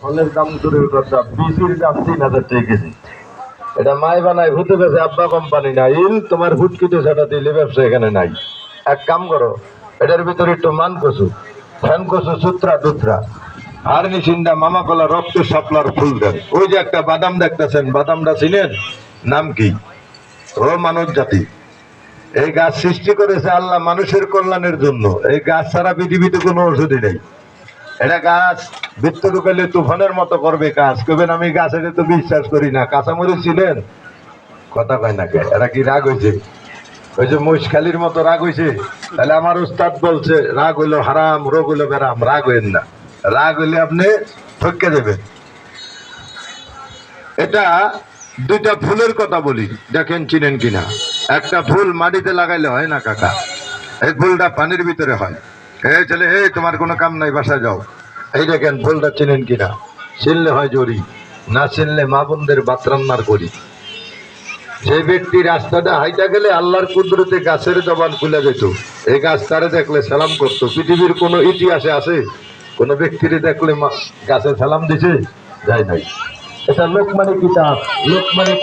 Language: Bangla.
ফলের দাম দূরের কথা বিসির দাম তিন হাজার টাকা এটা মাই বানায়, ভূতে গেছে আব্বা কোম্পানি না ইল, তোমার হুটকিতে সেটা দিলে ব্যবসা এখানে নাই। এক কাম করো, এটার ভিতরে একটু মান কচু। ফ্যান কচু, সুত্রা দুত্রা আর নিচিন্দা মামা কলা, রক্ত সাপলার ফুল দেন ওই যে একটা বাদাম দেখতেছেন, বাদামটা চিনেন? নাম কি? ও মানব জাতি। এই গাছ সৃষ্টি করেছে আল্লাহ মানুষের কল্যাণের জন্য। এই গাছ ছাড়া পৃথিবীতে কোনো ওষুধই নেই। এটা গাছ, বৃত্ত ঢুকাইলে তুফানের মতো করবে কাজ কবেন আমি গাছের তো বিশ্বাস করি না। কাঁচামরিচ ছিলেন? কথা কয় না কে? এরা কি রাগ হয়েছে ওই যে মহিষখালির মতো রাগ হয়েছে তাহলে আমার উস্তাদ বলছে, রাগ হইল হারাম, রোগ হইল বেরাম, রাগ হইন না। রাগ হইলে আপনি ঠকে দেবেন। এটা দুইটা ফুলের কথা বলি, দেখেন, চিনেন কিনা। একটা ফুল মাটিতে লাগাইলে হয় না, কাকা? এই ফুলটা পানির ভিতরে হয়। এই ছেলে এই তোমার কোনো কাম নাই, বাসায় যাও। এই দেখেন ফুলটা চিনেন কিনা? চিনলে হয় জরি না চিনলে মা বোনদের বাত রান্নার করি। যে ব্যক্তি রাস্তাটা হাইটা গেলে আল্লাহর কুদরতে গাছের জবান খুলে যেত। এই গাছ তারে দেখলে সালাম করতো। পৃথিবীর কোনো ইতিহাসে আছে? কোনো ব্যক্তিরে দেখলে গাছে সালাম দিছে? যায় নাই। এটা লোকমানে কিতাব লোকমানে